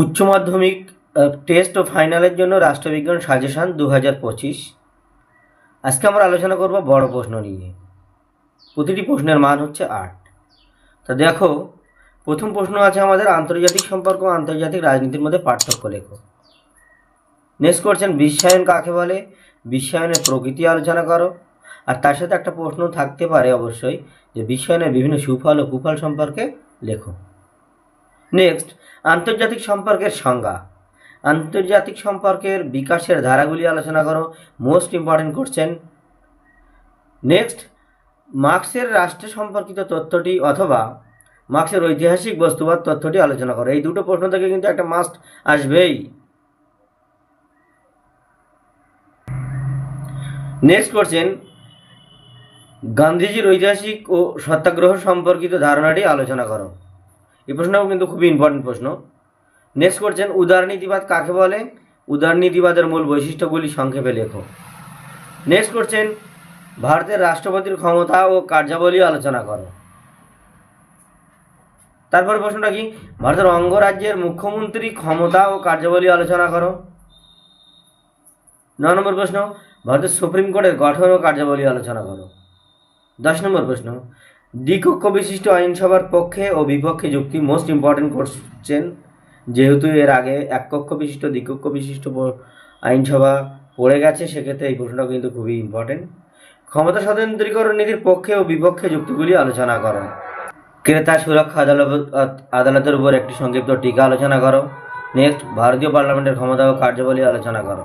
উচ্চ মাধ্যমিক টেস্ট ও ফাইনালের জন্য রাষ্ট্রবিজ্ঞান সাজেশান দু হাজার পঁচিশ। আজকে আমরা আলোচনা করব বড় প্রশ্ন নিয়ে। প্রতিটি প্রশ্নের মান হচ্ছে আট। তা দেখো, প্রথম প্রশ্ন আছে আমাদের, আন্তর্জাতিক সম্পর্ক আন্তর্জাতিক রাজনীতির মধ্যে পার্থক্য লেখো। নেক্সট করছেন বিশ্বায়ন কাকে বলে? বিশ্বায়নের প্রকৃতি আলোচনা করো। আর তার সাথে একটা প্রশ্ন থাকতে পারে অবশ্যই, যে বিশ্বায়নের বিভিন্ন সুফল ও কুফল সম্পর্কে লেখো। নেক্সট আন্তর্জাতিক সম্পর্কের সংজ্ঞা। আন্তর্জাতিক সম্পর্কের বিকাশের ধারাগুলি আলোচনা করো। মোস্ট ইম্পর্টেন্ট কোশ্চেন নেক্সট মার্ক্সের রাষ্ট্র সম্পর্কিত তথ্যটি অথবা মার্ক্সের ঐতিহাসিক বস্তুবাদ তথ্যটি আলোচনা করো। এই দুটো প্রশ্ন থেকে কিন্তু একটা মাস্ট আসবেই। নেক্সট কোশ্চেন গান্ধীজির ঐতিহাসিক ও সত্যাগ্রহ সম্পর্কিত ধারণাটি আলোচনা করো। এই প্রশ্নটাও কিন্তু খুবই ইম্পর্টেন্ট প্রশ্ন। নেক্সট করছেন উদারনীতিবাদ কাকে বলে? উদারনীতিবাদের মূল বৈশিষ্ট্যগুলি সংক্ষেপে লেখো। নেক্সট করছেন ভারতের রাষ্ট্রপতির ক্ষমতা ও কার্যাবলী আলোচনা করো। তারপর প্রশ্নটা কি? ভারতের অঙ্গরাজ্যের মুখ্যমন্ত্রী ক্ষমতা ও কার্যাবলী আলোচনা করো। ন নম্বর প্রশ্ন, ভারতের সুপ্রিম কোর্টের গঠন ও কার্যাবলী আলোচনা করো। দশ নম্বর প্রশ্ন দ্বিকক্ষ বিশিষ্ট আইনসভার পক্ষে ও বিপক্ষে যুক্তি মোস্ট ইম্পর্টেন্ট করছেন যেহেতু এর আগে এক কক্ষ বিশিষ্ট, দ্বিকক্ষ বিশিষ্ট আইনসভা পড়ে গেছে, সেক্ষেত্রে এই প্রশ্নটা কিন্তু খুবই ইম্পর্টেন্ট ক্ষমতা স্বতন্ত্রীকরণ নীতির পক্ষে ও বিপক্ষে যুক্তিগুলি আলোচনা করো। ক্রেতা সুরক্ষা আদালত আদালতের উপর একটি সংক্ষিপ্ত টিকা আলোচনা করো। নেক্সট ভারতীয় পার্লামেন্টের ক্ষমতা ও কার্যাবলী আলোচনা করো।